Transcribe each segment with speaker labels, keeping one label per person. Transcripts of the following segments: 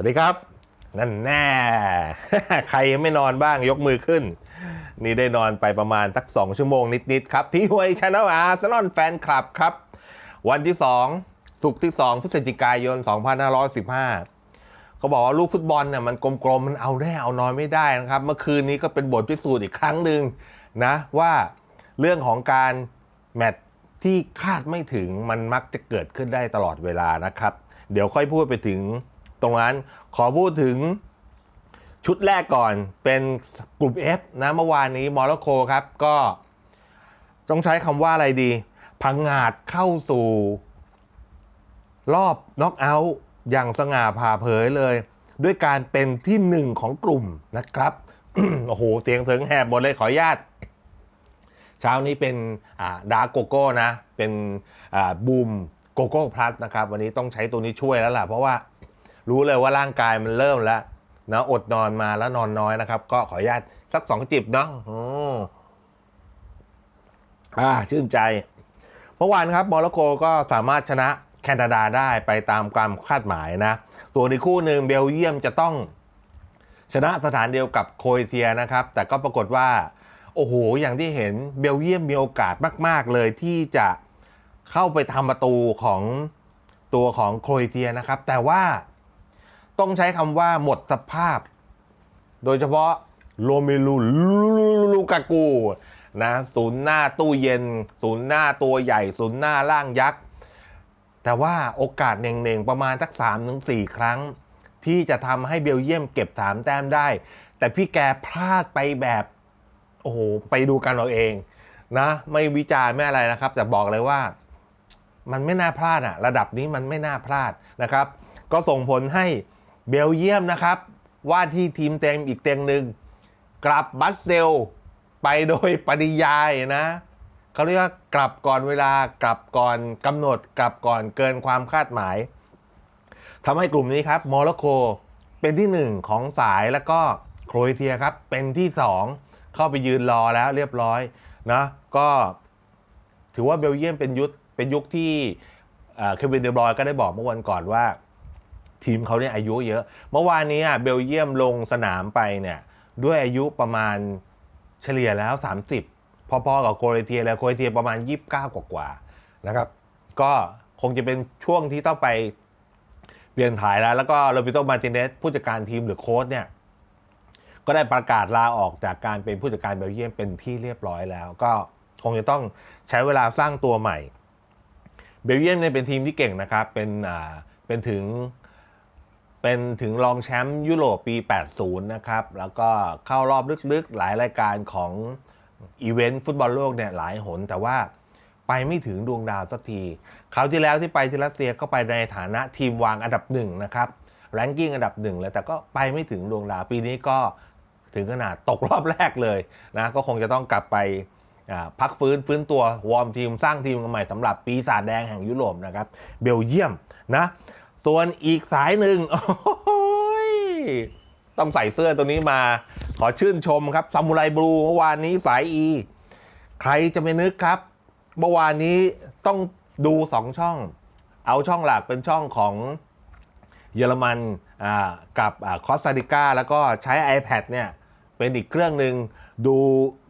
Speaker 1: วัสดีครับ นั่นแน่ ใครยังไม่นอนบ้างยกมือขึ้น นี่ได้นอนไปประมาณสัก 2 ชั่วโมงนิด ๆ ครับ ที่หวยชาแนลอาร์ซนอลแฟนคลับครับ วันที่ 2 สุกที่ 2 พฤศจิกายน 2515 เขาบอกว่าลูกฟุตบอลเนี่ยมันกลม ๆ มันเอาแน่เอานอนไม่ได้นะครับ เมื่อคืนนี้ก็เป็นบทพิสูจน์อีกครั้งหนึ่งนะว่าเรื่องของการแมตช์ที่คาดไม่ถึงมันมักจะเกิดขึ้นได้ตลอดเวลานะครับ เดี๋ยวค่อยพูดไปถึง ตรงนั้นขอพูดถึงชุดแรกก่อนเป็นกลุ่ม F นะเมื่อวานนี้มอร็อกโกครับก็ต้องใช้คำว่าอะไรดีพังงาดเข้าสู่ รอบน็อกเอาท์อย่างสง่าผ่าเผยเลย ด้วยการเป็นที่หนึ่งของกลุ่มนะครับโอ้โห เสียงเสียงแหบหมดเลยขออนุญาต เช้านี้เป็นดาร์กโกโก้นะ เป็นบูมโกโก้พลัสนะครับ วันนี้ต้องใช้ตัวนี้ช่วยแล้วล่ะ เพราะว่า รู้เลยว่าร่างกายมันเริ่มแล้วนะอดนอนมาแล้วนอนน้อยนะครับ ก็ขออนุญาตสักสองจิบเนาะอืมอ่าชื่นใจ เมื่อวานครับโมร็อกโกก็สามารถชนะแคนาดาได้ไปตามความคาดหมายนะส่วนอีกคู่หนึ่งเบลเยียมจะต้องชนะสถานเดียวกับโครเอเชียนะครับ แต่ก็ปรากฏว่า โอ้โห อย่างที่เห็นเบลเยียมมีโอกาสมาก ๆ เลยที่จะเข้าไปทำประตูของตัวของโครเอเชียนะครับ แต่ว่า ต้องใช้คำว่าหมดสภาพ โดยเฉพาะโรเมลูลูกากูนะศูนย์หน้าตู้เย็น ศูนย์หน้าตัวใหญ่ ศูนย์หน้าร่างยักษ์ แต่ว่าโอกาสเน่งๆ ประมาณสัก3ถึง4ครั้ง ที่จะทำให้เบลเยียมเก็บ3แต้มได้ แต่พี่แกพลาดไปแบบ โอ้โห ไปดูกันเราเองนะ ไม่วิจารณ์ไม่อะไรนะครับ แต่บอกเลยว่า มันไม่น่าพลาดอะระดับนี้มันไม่น่าพลาดนะครับ ก็ส่งผลให้ เบลเยียมนะครับ ว่าที่ทีมเต็มอีกเต็งหนึ่งกลับบัสเซลไปโดยปริยายนะเขาเรียกว่ากลับก่อนเวลากลับก่อนกำหนดกลับก่อนเกินความคาดหมายทำให้กลุ่มนี้ครับโมร็อกโกเป็นที่หนึ่งของสายแล้วก็โครเอเชียครับเป็นที่สองเข้าไปยืนรอแล้วเรียบร้อยนะก็ถือว่าเบลเยียมเป็นยุคเป็นยุคที่เควินเดบรอยก็ได้บอกเมื่อวันก่อนว่า ทีมเขาเนี่ยอายุเยอะ เมื่อวานนี้เบลเยียมลงสนามไปเนี่ยด้วยอายุประมาณเฉลี่ยแล้ว 30 พอๆกับโครเอเชียแล้วโครเอเชียประมาณ 29 กว่าๆนะครับ ก็คงจะเป็นช่วงที่ต้องไปเปลี่ยนถ่ายแล้ว แล้วก็โรบิโตมาติเนสผู้จัดการทีมหรือโค้ชเนี่ยก็ได้ประกาศลาออกจากการเป็นผู้จัดการเบลเยียมเป็นที่เรียบร้อยแล้ว ก็คงจะต้องใช้เวลาสร้างตัวใหม่ เบลเยียมเนี่ยเป็นทีมที่เก่งนะครับ เป็นอ่าเป็นถึง เป็นถึงรองแชมป์ยุโรปปี 80 นะครับ แล้วก็เข้ารอบลึกๆ หลายรายการของอีเวนต์ฟุตบอลโลกเนี่ยหลายหน แต่ว่าไปไม่ถึงดวงดาวสักทีคราวที่แล้วที่ไปที่รัสเซียก็ไปในฐานะทีมวางอันดับหนึ่งนะครับแรงกิ้งอันดับหนึ่งเลยแต่ก็ไปไม่ถึงดวงดาวปีนี้ก็ถึงขนาดตกรอบแรกเลยนะก็คงจะต้องกลับไปพักฟื้นฟื้นตัววอร์มทีมสร้างทีมกันใหม่สำหรับปีศาจแดงแห่งยุโรปนะครับเบลเยียมนะ ส่วนอีกสายหนึ่งโอ้ยต้องใส่เสื้อตัวนี้มา ขอชื่นชมครับซามูไรบลูเมื่อวานนี้สายอีใครจะไม่นึกครับ เมื่อวานนี้ต้องดูสองช่อง เอาช่องหลักเป็นช่องของเยอรมันกับคอสตาริกาแล้วก็ใช้ iPad เนี่ยเป็นอีกเครื่องหนึ่งดู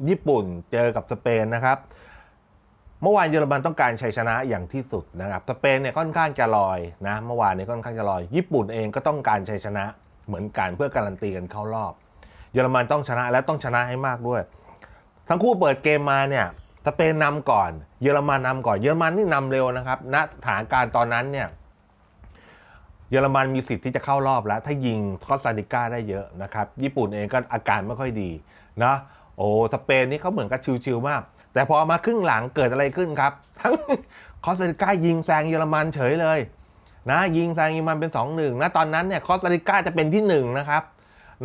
Speaker 1: ญี่ปุ่นเจอกับสเปนนะครับ เมื่อวานเยอรมันต้องการชัยชนะอย่างที่สุดนะครับสเปนเนี่ยค่อนข้างจะลอยนะเมื่อวานเนี้ค่อนข้างจะลอย ญี่ปุ่นเองก็ต้องการชัยชนะเหมือนกันเพื่อการันตีกันเข้ารอบ เยอรมันต้องชนะและต้องชนะให้มากด้วย ทั้งคู่เปิดเกมมาเนี่ยสเปนนำก่อน เยอรมันนำก่อนเยอรมันนี่นำเร็วนะครับณสถานการณ์ตอนนั้นเนี่ยเยอรมันมีสิทธิ์ที่จะเข้ารอบแล้ว ถ้ายิงคอสตาริกาได้เยอะนะครับ ญี่ปุ่นเองก็อาการไม่ค่อยดีนะโอ้สเปนนี่เขาเหมือนกับชิวๆมาก แต่พอมาครึ่งหลังเกิดอะไรขึ้นครับ ทั้งคอสตาริกายิงแซงเยอรมันเฉยเลยนะยิงแซงเยอรมันเป็น2อหนึ่งนะตอนนั้นเนี่ยคอสตาริกาจะเป็นที่1นะครับ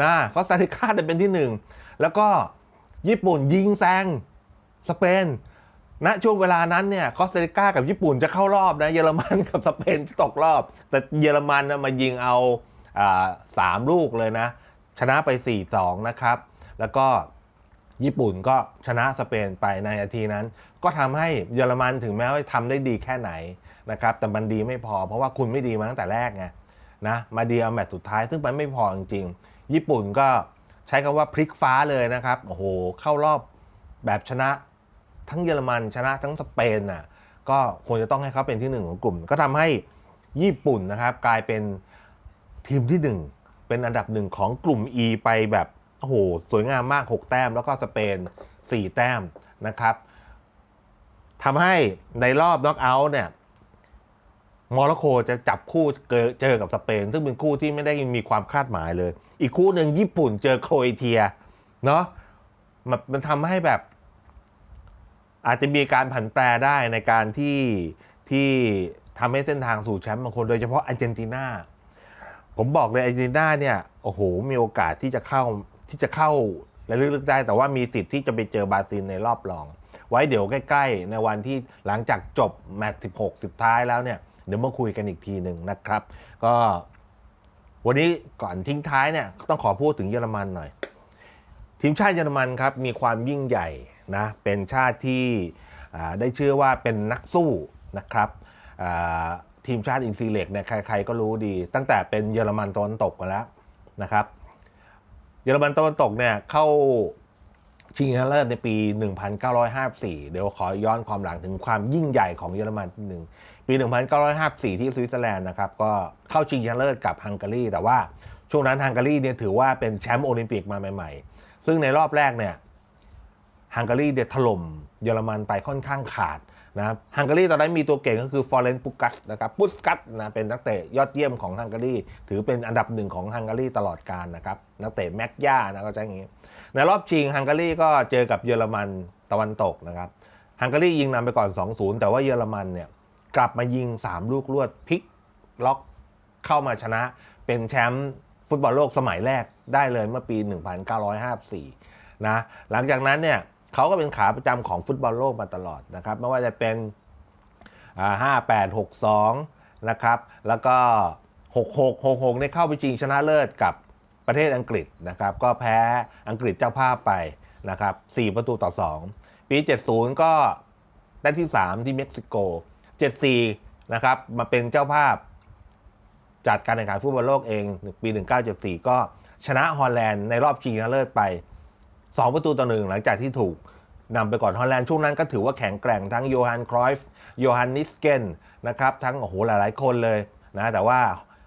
Speaker 1: นะคอสตาริกาจะเป็นที่ 1 แล้วก็ญี่ปุ่นยิงแซงสเปนณนะช่วงเวลานั้นเนี่ยคอสตาริกากับญี่ปุ่นจะเข้ารอบนะเยอรมันกับสเปนตกรอบ แต่เยอรมันมายิงเอาสามลูกเลยนะ ชนะไป 4-2 นะครับ แล้วก็ ญี่ปุ่นก็ชนะสเปนไปในนาทีนั้น ก็ทำให้เยอรมันถึงแม้ว่าทำได้ดีแค่ไหนนะครับแต่มันดีไม่พอเพราะว่าคุณไม่ดีมาตั้งแต่แรกไงนะมาเดียวแมตช์สุดท้ายซึ่งมันไม่พอจริงๆ ญี่ปุ่นก็ใช้คำว่าพลิกฟ้าเลยนะครับโอ้โหเข้ารอบแบบชนะทั้งเยอรมันชนะทั้งสเปนน่ะก็ควรจะต้องให้เขาเป็นที่หนึ่งของกลุ่ม ก็ทำให้ญี่ปุ่นนะครับกลายเป็นทีมที่หนึ่งเป็นอันดับหนึ่งของกลุ่ม E ไปแบบ อ้โหสวยงามมาก 6 แต้ม แล้วก็สเปน 4 แต้มนะครับทำให้ในรอบน็อกเอาท์เนี่ยโมร็อกโกจะจับคู่เจอเจอกับสเปน ซึ่งเป็นคู่ที่ไม่ได้มีความคาดหมายเลย อีกคู่หนึ่งญี่ปุ่นเจอโครเอเชียเนาะมันมันทำให้แบบ อาจจะมีการผันแปรได้ในการที่ที่ทำให้เส้นทางสู่แชมป์บางคนโดยเฉพาะอาร์เจนตินาผมบอกเลยอาร์เจนตินาเนี่ยโอ้โหมีโอกาสที่จะเข้า ที่จะเข้าและลึกๆได้ แต่ว่ามีสิทธิ์ที่จะไปเจอบราซิลในรอบรอง ไว้เดี๋ยวใกล้ ๆ ในวันที่หลังจากจบแมตช์16 สุดท้ายแล้วเนี่ยเดี๋ยวมาคุยกันอีกทีหนึ่งนะครับ ก็วันนี้ก่อนทิ้งท้ายเนี่ยต้องขอพูดถึงเยอรมันหน่อย ทีมชาติเยอรมันครับมีความยิ่งใหญ่นะเป็นชาติที่ได้ชื่อว่าเป็นนักสู้นะครับทีมชาติอินซีเล็กเนี่ยใครๆก็รู้ดี ตั้งแต่เป็นเยอรมันตะวันตกกันแล้วนะครับ เยอรมันตะวันตกเนี่ยเข้าชิงชนะเลิศในปี 1954 เดี๋ยวขอย้อนความหลังถึงความยิ่งใหญ่ของเยอรมันหนึ่งปี 1954 ที่สวิตเซอร์แลนด์นะครับก็เข้าชิงชนะเลิศกับฮังการีแต่ว่าช่วงนั้นฮังการีเนี่ยถือว่าเป็นแชมป์โอลิมปิกมาใหม่ๆ ซึ่งในรอบแรกเนี่ยฮังการีเดถล่มเยอรมันไปค่อนข้างขาด นะครับฮังการีตอนนั้นมีตัวเก่งก็คือฟอร์เรนปุกัสนะครับปุสกัสนะเป็นนักเตะยอดเยี่ยมของฮังการีถือเป็นอันดับหนึ่งของฮังการีตลอดกาลนะครับนักเตะแม็กย่านะก็จะอย่างนี้ ในรอบชิงฮังการีก็เจอกับเยอรมันตะวันตกนะครับฮังการียิงนำไปก่อน 2-0 แต่ว่าเยอรมันเนี่ยกลับมายิง 3 ลูกรวดพลิกล็อกเข้ามาชนะเป็นแชมป์ฟุตบอลโลกสมัยแรกได้เลยเมื่อปี 1954นะหลังจากนั้นเนี่ย เขาก็เป็นขาประจำของฟุตบอลโลกมาตลอดนะครับไม่ว่าจะเป็น 58 62 นะครับ แล้วก็ 66 66เนี่ยเข้าไปชิงชนะเลิศกับประเทศอังกฤษนะครับ ก็แพ้อังกฤษเจ้าภาพไปนะครับ 4 ประตูต่อ 2 ปี 70 ก็ได้ที่ 3 ที่เม็กซิโก 74 นะครับมาเป็นเจ้าภาพจัดการแข่งขันฟุตบอลโลกเอง ปี 1974 ก็ชนะฮอลแลนด์ในรอบชิงชนะเลิศไป 2 ประตูต่อหนึ่งหลังจากที่ถูกนำไปก่อนฮอลแลนด์ช่วงนั้นก็ถือว่าแข็งแกร่งทั้งโยฮันครอยฟ์โยฮันนิสเกนนะครับทั้งโอ้โหหลายๆ คนเลยนะแต่ว่า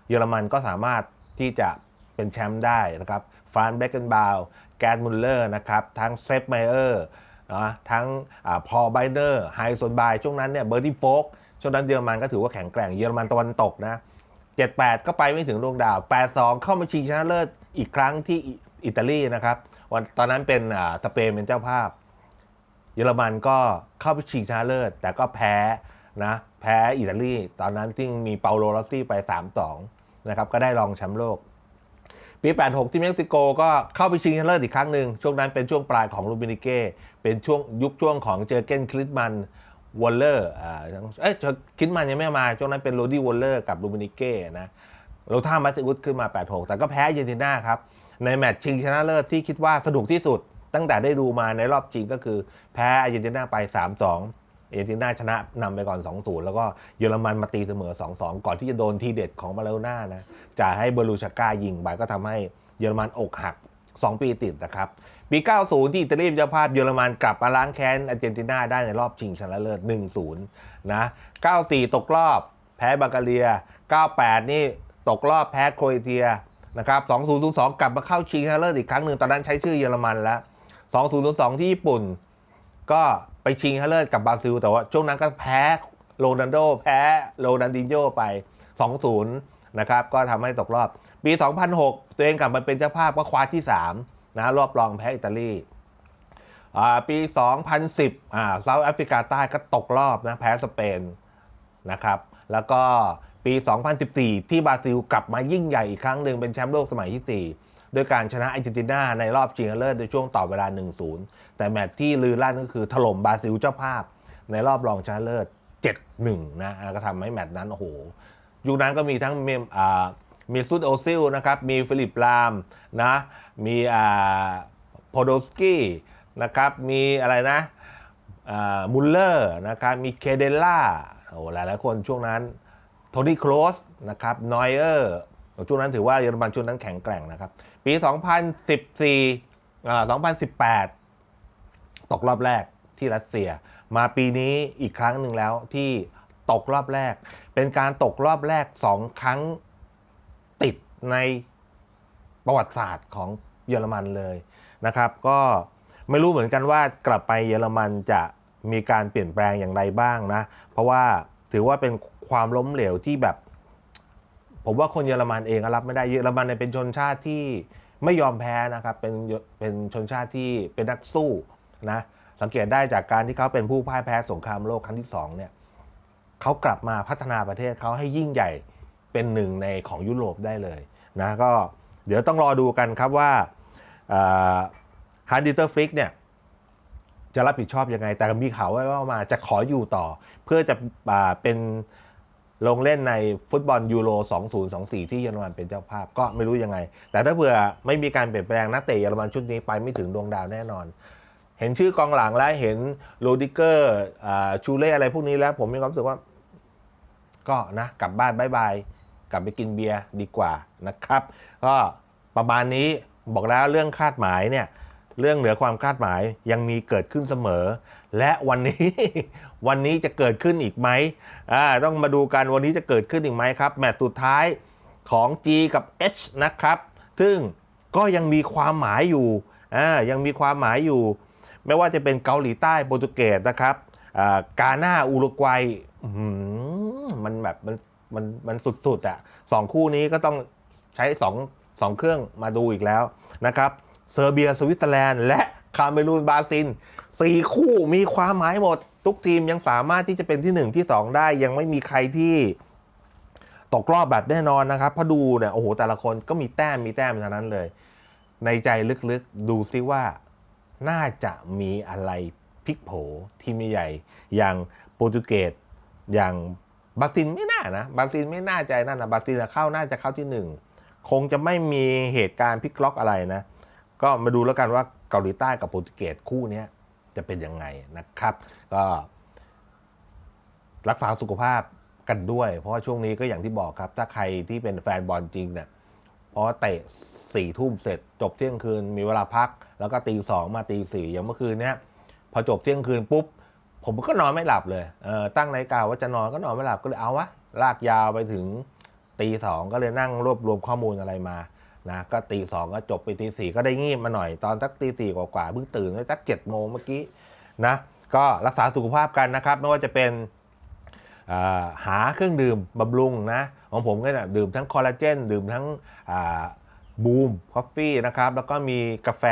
Speaker 1: เยอรมันก็สามารถที่จะเป็นแชมป์ได้นะครับฟรานเบกเกนบาวแกนมุลเลอร์นะครับทั้งเซฟไมเออร์นะทั้งพอไบเนอร์ไฮโซนบายช่วงนั้นเนี่ยเบอร์ตี้โฟกช่วงนั้นเยอรมันก็ถือว่าแข็งแกร่งเยอรมันตะวันตกนะ78 ก็ไปไม่ถึงดวงดาว 82 เข้ามาชิงชนะเลิศอีกครั้งที่อิตาลีนะครับ วันตอนนั้นเป็นสเปนเป็นเจ้าภาพ เยอรมันก็เข้าไปชิงชนะเลิศ แต่ก็แพ้นะแพ้อิตาลีตอนนั้นที่มีเปาโลลอสซี่ไป 3-2นะครับก็ได้รองแชมป์โลก ปี 86 ที่เม็กซิโกก็เข้าไปชิงชนะเลิศอีกครั้งหนึ่งช่วงนั้นเป็นช่วงปลายของลูบินิเก้เป็นช่วงยุคช่วงของเจอเกนคลิตมันวอลเลอร์อ่าเอ้ยคลิตมันยังไม่มา ช่วงนั้นเป็นโรดี้วอลเลอร์กับลูบินิเก้นะโรท่ามัตติอุสขึ้นมา 8-6 แต่ก็แพ้เจนติน่าครับ ในแมตช์ชิงชนะเลิศที่คิดว่าสนุกที่สุด ตั้งแต่ได้ดูมาในรอบชิงก็คือแพ้อาร์เจนตินาไป 3-2อารเจนตินาชนะนำไปก่อน 2-0 แล้วก็เยอรมันมาตีเสมอ 2-2 ก่อนที่จะโดนทีเด็ดของมาเลโน่านะจะให้เบรูชาก้ายิงไปก็ทำให้เยอรมันอกหัก 2 ปีติดนะครับ ปี 90 ที่อิตาลีเจ้าภาพเยอรมันกลับมาล้างแค้นอาร์เจนตินาได้ในรอบชิงชนะเลิศ 1-0 นะ 94 ตกรอบ แพ้บัลแกเรีย 98 นี่ตกรอบแพ้โครเอเชีย นะครับ2002 กลับมาเข้าชิงชนะเลิศอีกครั้งหนึ่งตอนนั้นใช้ชื่อเยอรมันแล้ว 2002 ที่ญี่ปุ่น ก็ไปชิงชนะเลิศกับบราซิล แต่ว่าช่วงนั้นก็แพ้โรนัลโดแพ้โรนัลดินโญไป 2-0 นะครับ ก็ทำให้ตกรอบ ปี 2006 ตัวเองกลับมาเป็นเจ้าภาพก็คว้าที่ 3 นะ รอบรองแพ้อิตาลีอ่าปี 2010อ่าเซาท์แอฟริกาใต้ก็ตกรอบนะแพ้สเปนนะครับ แล้วก็ ปี 2014 ที่บราซิลกลับมายิ่งใหญ่อีกครั้งหนึ่งเป็นแชมป์โลกสมัยที่4ด้วยการชนะอาร์เจนตินาในรอบชิงชนะเลิศในช่วงต่อเวลา 1-0 แต่แมตช์ที่ลือลั่นก็คือถล่มบราซิลเจ้าภาพ ในรอบรองชนะเลิศ 7-1 นะก็ทำให้แมตช์นั้นโอ้โห ยุคนั้นก็มีทั้งเมมอ่ามีซุดโอซิลนะครับ มีฟิลิปลามนะ มีอ่าโพโดสกี้นะครับ มีอะไรนะอ่ามุลเลอร์นะครับ มีเคเดล่า โอ้หลายหลายคนช่วงนั้น นี่โครสนะครับนอยเออร์ช่วงนั้นถือว่าเยอรมันช่วงนั้นแข็งแกร่งนะครับ ปี 2014อ่า2018 ตกรอบแรกที่รัสเซีย มาปีนี้อีกครั้งหนึ่งแล้วที่ตกรอบแรก เป็นการตกรอบแรกสองครั้งติดในประวัติศาสตร์ของเยอรมันเลยนะครับ ก็ไม่รู้เหมือนกันว่ากลับไปเยอรมันจะมีการเปลี่ยนแปลงอย่างไรบ้างนะ เพราะว่าถือว่าเป็น ความล้มเหลวที่แบบ ผมว่าคนเยอรมันเองก็รับไม่ได้เยอรมันเนี่ยเป็นชนชาติที่ไม่ยอมแพ้นะครับ เป็นเป็นชนชาติที่เป็นนักสู้นะสังเกตได้จากการที่เขาเป็นผู้พ่ายแพ้สงครามโลกครั้งที่สองเนี่ยเขากลับมาพัฒนาประเทศเขาให้ยิ่งใหญ่เป็นหนึ่งในของยุโรปได้เลยนะก็เดี๋ยวต้องรอดูกันครับว่าฮันดิเตอร์ฟลิกเนี่ยจะรับผิดชอบยังไง แต่มีข่าวว่ามาจะขออยู่ต่อ เพื่อจะอ่าเป็น ลงเล่นในฟุตบอลยูโร 2024 ที่เยอรมันเป็นเจ้าภาพก็ไม่รู้ยังไง แต่ถ้าเผื่อไม่มีการเปลี่ยนแปลงนักเตะเยอรมันชุดนี้ไปไม่ถึงดวงดาวแน่นอน เห็นชื่อกองหลังแล้วเห็นโรดิเกอร์ชูเล่อะไรพวกนี้แล้ว ผมมีความรู้สึกว่า ก็นะกลับบ้านบายบายกลับไปกินเบียร์ดีกว่านะครับ ก็ประมาณนี้บอกแล้วเรื่องคาดหมายเนี่ย เรื่องเหนือความคาดหมายยังมีเกิดขึ้นเสมอ และวันนี้ วันนี้จะเกิดขึ้นอีกไหมอ่าต้องมาดูกันวันนี้จะเกิดขึ้นอีกไหมครับ แมตช์สุดท้ายของ G กับ H นะครับ ซึ่งก็ยังมีความหมายอยู่อ่ายังมีความหมายอยู่ ไม่ว่าจะเป็นเกาหลีใต้โปรตุเกสนะครับอ่ากาหน้าอุรุกวัยมันแบบมันมันมันสุดๆอะ่ะสองคู่นี้ก็ต้องใช้สองสองเครื่องมาดูอีกแล้วนะครับ เซอร์เบียสวิตเซอร์แลนด์ และคาเมรูนบราซิลสี่คู่มีความหมายหมด ทุกทีมยังสามารถที่จะเป็นที่หนึ่งที่สองได้ยังไม่มีใครที่ตกรอบแบบแน่นอนนะครับพราะดูเนี่ยโอ้โหแต่ละคนก็มีแต้มมีแต้มทั้งนั้นเลย ในใจลึกๆดูซิว่าน่าจะมีอะไรพลิกโผทีมใหญ่ อย่างโปรตุเกสอย่างบราซิลไม่น่านะบราซิลไม่น่าใจนั่นนะบราซิลเข้าน่าจะเข้าที่หนึ่งคงจะไม่มีเหตุการณ์พลิกล็อกอะไรนะ ก็มาดูแล้วกันว่าเกาหลีใต้กับโปรตุเกสคู่นี้จะเป็นยังไงนะครับ ก็รักษาสุขภาพกันด้วย เพราะว่าช่วงนี้ก็อย่างที่บอกครับ ถ้าใครที่เป็นแฟนบอลจริงเนี่ยเพราะเตะสี่ทุ่มเสร็จ จบเที่ยงคืนมีเวลาพัก แล้วก็ตีสองมาตีสี่อย่างเมื่อคืนเนี้ยพอจบเที่ยงคืนปุ๊บ ผมก็นอนไม่หลับเลยเออตั้งนาฬิกาว่าจะนอนก็นอนไม่หลับก็เลยเอาวะลากยาวไปถึงตีสองก็เลยนั่งรวบรวมข้อมูลอะไรมา นะก็ตีสองก็จบไปตีสี่ก็ได้งีบมาหน่อยตอนสักตีสี่กว่าๆเพิ่งตื่นสักเจ็ดโมงเมื่อกี้นะก็รักษาสุขภาพกันนะครับ ไม่ว่าจะเป็นาหาเครื่องดื่มบำรุงนะของผมก็เนี่ยดื่มทั้งคอลลาเจน ดื่มทั้งบูมคอฟฟี่นะครับแล้วก็มีกาแฟ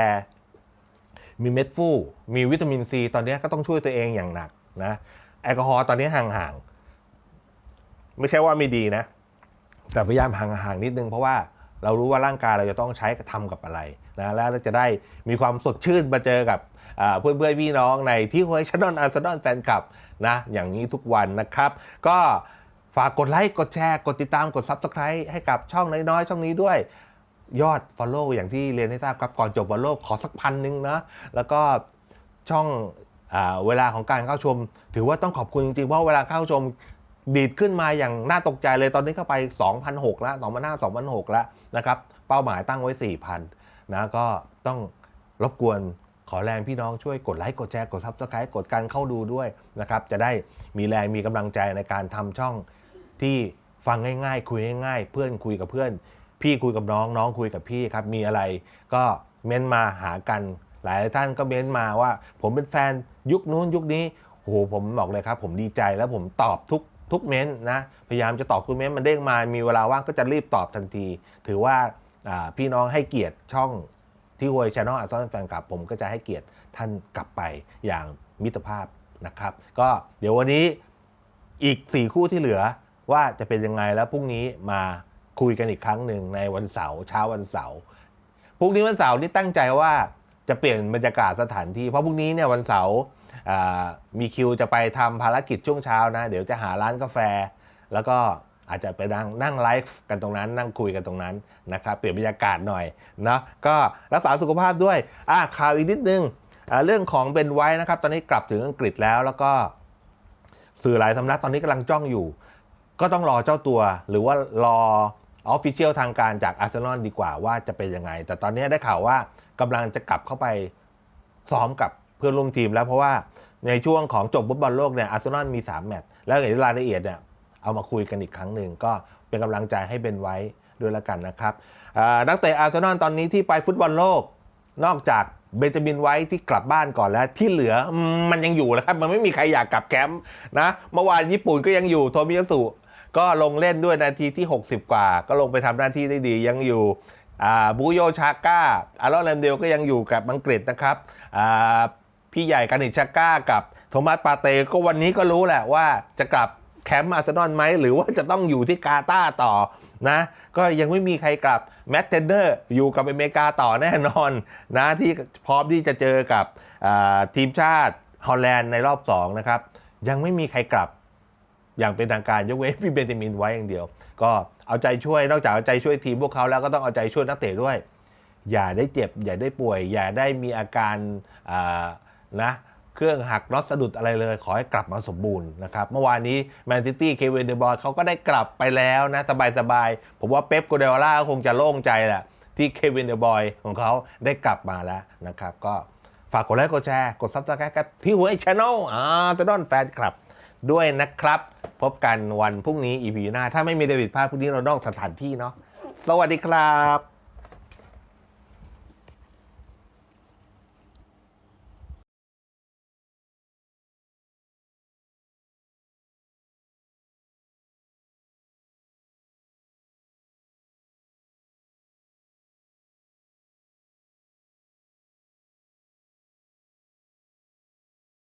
Speaker 1: มีเม็ดฟูมีวิตามินซีตอนนี้ก็ต้องช่วยตัวเองอย่างหนักนะแอลกอฮอล์ตอนนี้ห่างๆ ไม่ใช่ว่าไม่ดีนะ แต่พยายามห่างๆนิดนึงเพราะว่า เรารู้ว่าร่างกายเราจะต้องใช้ทำกับอะไรนะแล้วเราจะได้มีความสดชื่นมาเจอกับอ่าเพื่อนๆพี่น้องในที่โฮยชนอนอาร์เซนอลแฟนคลับนะอย่างนี้ทุกวันนะครับ ก็ฝากกดไลค์กดแชร์ กดติดตามกด Subscribe ให้กับช่องน้อยๆ ช่องนี้ด้วยยอด Follow อย่างที่เรียนให้ทราบครับก่อนจบ Follow ขอสักพันหนึ่งนะแล้วก็ช่องอเวลาของการเข้าชม ถือว่าต้องขอบคุณจริงๆเพราะเวลาเข้าชม ดีดขึ้นมาอย่างน่าตกใจเลยตอนนี้เข้าไป 2,006แล้ว2,500 2,006แล้วนะครับเป้าหมายตั้งไว้ 4,000นะก็ต้องรบกวนขอแรงพี่น้องช่วยกดไลค์กดแชร์กดซับสไครต์กดการเข้าดูด้วยนะครับจะได้มีแรงมีกำลังใจในการทำช่องที่ฟังง่ายๆ คุยง่ายๆ เพื่อนคุยกับเพื่อน พี่คุยกับน้องน้องคุยกับพี่ครับมีอะไรก็เม้นมาหากันหลายท่านก็เม้นมาว่า ผมเป็นแฟนยุคนู้นยุคนี้โอ้โหผมบอกเลยครับ ผมดีใจแล้วผมตอบทุก ทุกเม้นต์นะพยายามจะตอบทุกเม้นต์มันเด้งมามีเวลาว่างก็จะรีบตอบทันที ถือว่าพี่น้องให้เกียรติช่องที่ว y ช n น e l อาร์ซอนแฟนคลับผมก็จะให้เกียรติท่านกลับไปอย่างมิตรภาพนะครับ ก็เดี๋ยววันนี้อีก 4 คู่ที่เหลือว่าจะเป็นยังไงแล้วพรุ่งนี้มาคุยกันอีกครั้งหนึ่งในวันเสาร์เช้าวันเสาร์พรุ่งนี้วันเสาร์นี่ตั้งใจว่าจะเปลี่ยนบรรยากาศสถานที่เพราะพรุ่งนี้เนี่ยวันเสาร์ มีคิวจะไปทำภารกิจช่วงเช้านะ เดี๋ยวจะหาร้านกาแฟ แล้วก็อาจจะไปนั่งนั่งไลฟ์กันตรงนั้นนั่งคุยกันตรงนั้นนะครับเปลี่ยนบรรยากาศหน่อยเนาะก็รักษาสุขภาพด้วยอะข่าวอีกนิดนึงเรื่องของเบนไว้นะครับ ตอนนี้กลับถึงอังกฤษแล้วแล้วก็สื่อหลายสำนักตอนนี้กำลังจ้องอยู่ ก็ต้องรอเจ้าตัว หรือว่ารอออฟฟิเชียลทางการจากอาร์เซนอลดีกว่าว่าจะเป็นยังไง แต่ตอนนี้ได้ข่าวว่ากำลังจะกลับเข้าไปซ้อมกับเพื่อนร่วมทีมแล้วเพราะว่า ในช่วงของจบฟุตบอลโลกเนี่ยอาร์เซนอลมี 3 แมตช์แล้วในรายละเอียดเนี่ยเอามาคุยกันอีกครั้งหนึ่งก็เป็นกำลังใจให้เบนไว้ด้วยละกันนะครับนักเตะอาร์เซนอลตอนนี้ที่ไปฟุตบอลโลก นอกจากเบนจามินไว้ที่กลับบ้านก่อนแล้วที่เหลือมันยังอยู่แล้วครับ มันไม่มีใครอยากกลับแคมป์นะเมื่อวานญี่ปุ่นก็ยังอยู่โทมิยาสุก็ลงเล่นด้วยนาทีที่ 60 กว่า ก็ลงไปทำหน้าที่ได้ดียังอยู่บูโยชาก้าอารอนแรมเดลก็ยังอยู่กับอังกฤษนะครับอ่า พี่ใหญ่กานิชาก้ากับโทมัสปาเตก็วันนี้ก็รู้แหละว่าจะกลับแคมป์อาร์เซนอลไหมหรือว่าจะต้องอยู่ที่กาตาต่อนะก็ยังไม่มีใครกลับแมตเทนเดอร์อยู่กับอเมริกาต่อแน่นอนนะที่พร้อมที่จะเจอกับทีมชาติฮอลแลนด์ในรอบ 2 นะครับ ยังไม่มีใครกลับอย่างเป็นทางการยกเว้นพี่เบนจามินไว้อย่างเดียว ก็เอาใจช่วยนอกจากเอาใจช่วยทีมพวกเขาแล้วก็ต้องเอาใจช่วยนักเตะด้วย อย่าได้เจ็บ อย่าได้ป่วย อย่าได้มีอาการอ่า นะเครื่องหักน็อตสะดุดอะไรเลย ขอให้กลับมาสมบูรณ์นะครับเมื่อวานนี้แมนซิตี้เควินเดบอยเขาก็ได้กลับไปแล้วนะ สบายๆ ผมว่าเป๊ปโกเดลล่าคงจะโล่งใจแหละที่เควินเดบอยของเขาได้กลับมาแล้วนะครับ ก็ฝากกดไลค์กดแชร์ กดซับสไครต์กับที่หัวไอชแนลอ่าจะดอนแฟนคลับด้วยนะครับ พบกันวันพรุ่งนี้ EP หน้า ถ้าไม่มีเดวิดพลาดพรุ่งนี้เรานอกสถานที่เนาะสวัสดีครับ